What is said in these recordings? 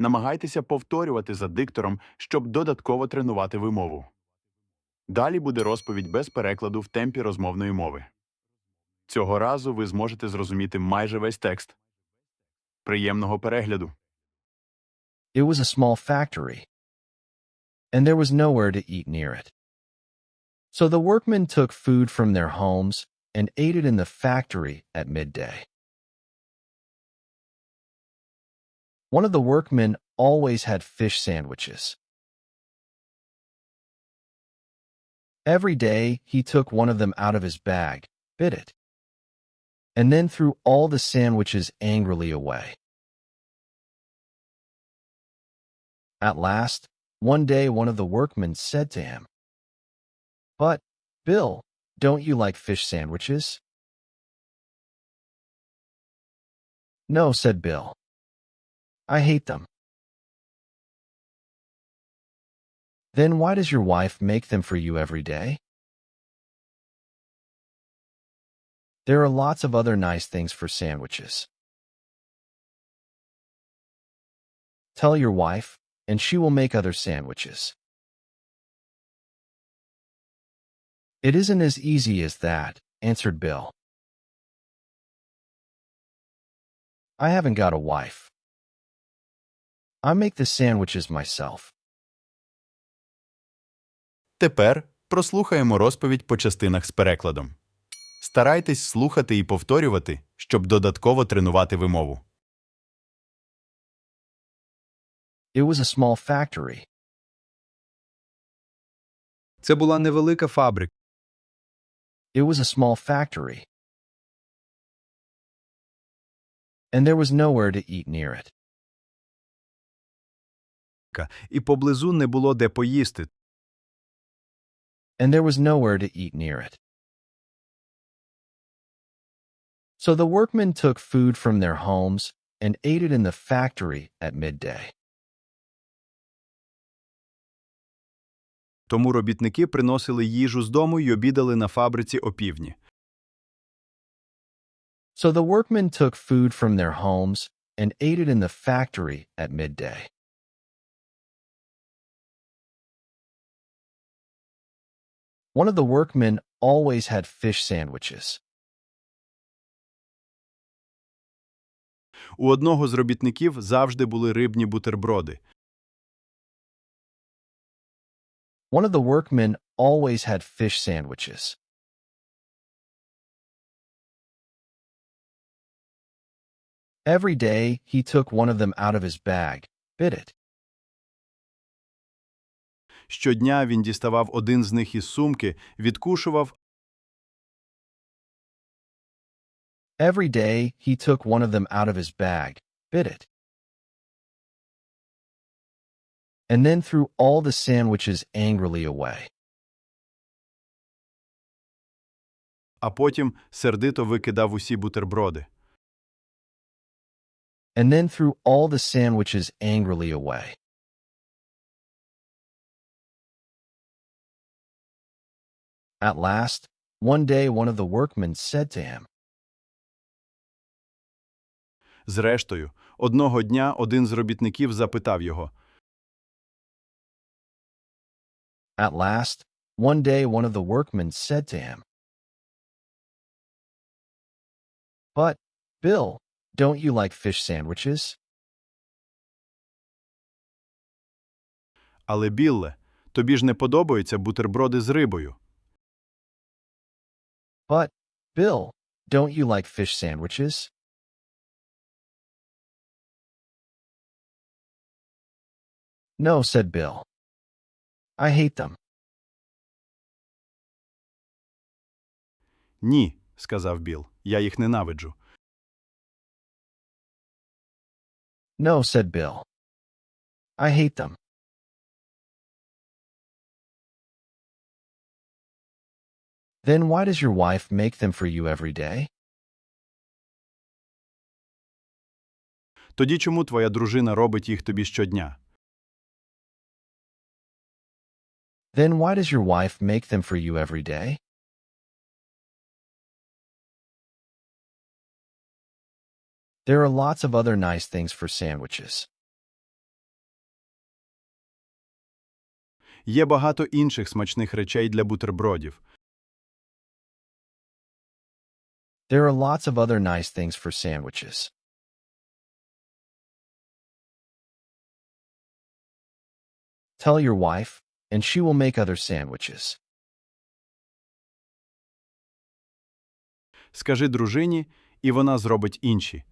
Намагайтеся повторювати за диктором, щоб додатково тренувати вимову. Далі буде розповідь без перекладу в темпі розмовної мови. Цього разу ви зможете зрозуміти майже весь текст. Приємного перегляду! It was a small factory, and there was nowhere to eat near it. So the workmen took food from their homes and ate it in the factory at midday. One of the workmen always had fish sandwiches. Every day, he took one of them out of his bag, bit it, and then threw all the sandwiches angrily away. At last, one day one of the workmen said to him, But, Bill, don't you like fish sandwiches? No, said Bill. I hate them. Then why does your wife make them for you every day? There are lots of other nice things for sandwiches. Tell your wife, and she will make other sandwiches. It isn't as easy as that, answered Bill. I haven't got a wife. I make the sandwiches myself. Тепер прослухаємо розповідь по частинах з перекладом. Старайтесь слухати і повторювати, щоб додатково тренувати вимову. It was a small factory, Це була невелика фабрика. It was a small factory. And there was nowhere to eat near it. І поблизу не було де поїсти. And there was nowhere to eat near it. So the workmen took food from their homes and ate it in the factory at midday. Тому робітники приносили їжу з дому й обідали на фабриці опівдні. So the workmen took food from their homes and ate it in the factory at midday. One of the workmen always had fish sandwiches. У одного з робітників завжди були рибні бутерброди. One of the workmen always had fish sandwiches. Every day, he took one of them out of his bag, bit it, Щодня він діставав один з них із сумки, відкушував, Every day, he took one of them out of his bag, bit it, and then threw all the sandwiches angrily away. а потім сердито викидав усі бутерброди. And then threw all the sandwiches angrily away. At last, one day one of the workmen said to him, Зрештою, одного дня один з робітників запитав його. At last, one day one of the workmen said to him, But, Bill, don't you like fish sandwiches? Але, Білле, тобі ж не подобаються бутерброди з рибою. But, Bill, don't you like fish sandwiches? No, said Bill. I hate them. Ні, сказав Біл, я їх ненавиджу. No, said Bill. I hate them. Then why does your wife make them for you every day? Тоді чому твоя дружина робить їх тобі щодня? Then why does your wife make them for you every day? There are lots of other nice things for sandwiches. Є багато інших смачних речей для бутербродів. There are lots of other nice things for sandwiches. Tell your wife, and she will make other sandwiches. Скажи дружині, і вона зробить інші.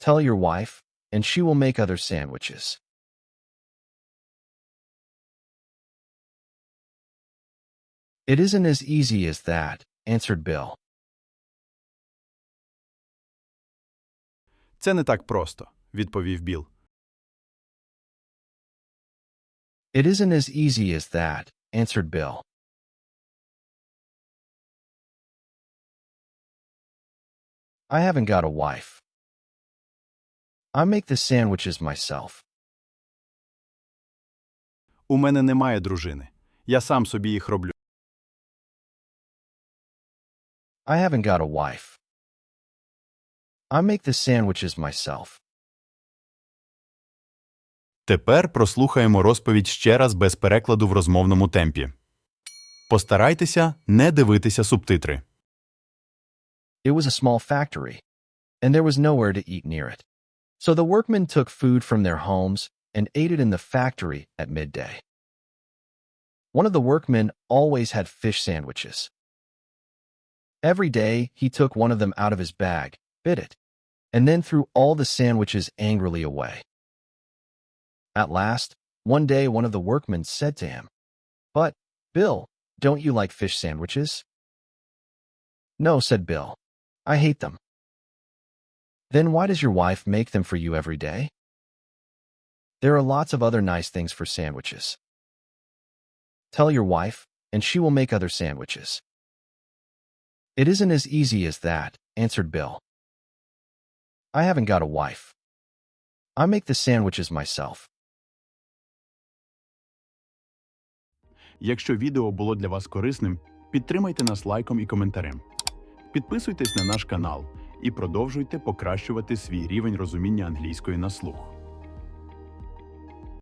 Tell your wife, and she will make other sandwiches. It isn't as easy as that, answered Bill. Це не так просто, відповів Біл. It isn't as easy as that, answered Bill. I haven't got a wife. I make the sandwiches myself. У мене немає дружини. Я сам собі їх роблю. I haven't got a wife. I make the sandwiches myself. Тепер прослухаємо розповідь ще раз без перекладу в розмовному темпі. Постарайтеся не дивитися субтитри. It was a small factory, and there was nowhere to eat near it. So the workmen took food from their homes and ate it in the factory at midday. One of the workmen always had fish sandwiches. Every day, he took one of them out of his bag, bit it, and then threw all the sandwiches angrily away. At last, one day one of the workmen said to him, But, Bill, don't you like fish sandwiches? No, said Bill. I hate them. Then why does your wife make them for you every day? There are lots of other nice things for sandwiches. Tell your wife, and she will make other sandwiches. It isn't as easy as that, answered Bill. I haven't got a wife. I make the sandwiches myself. Якщо відео було для вас корисним, підтримайте нас лайком і коментарем. Підписуйтесь на наш канал і продовжуйте покращувати свій рівень розуміння англійської на слух.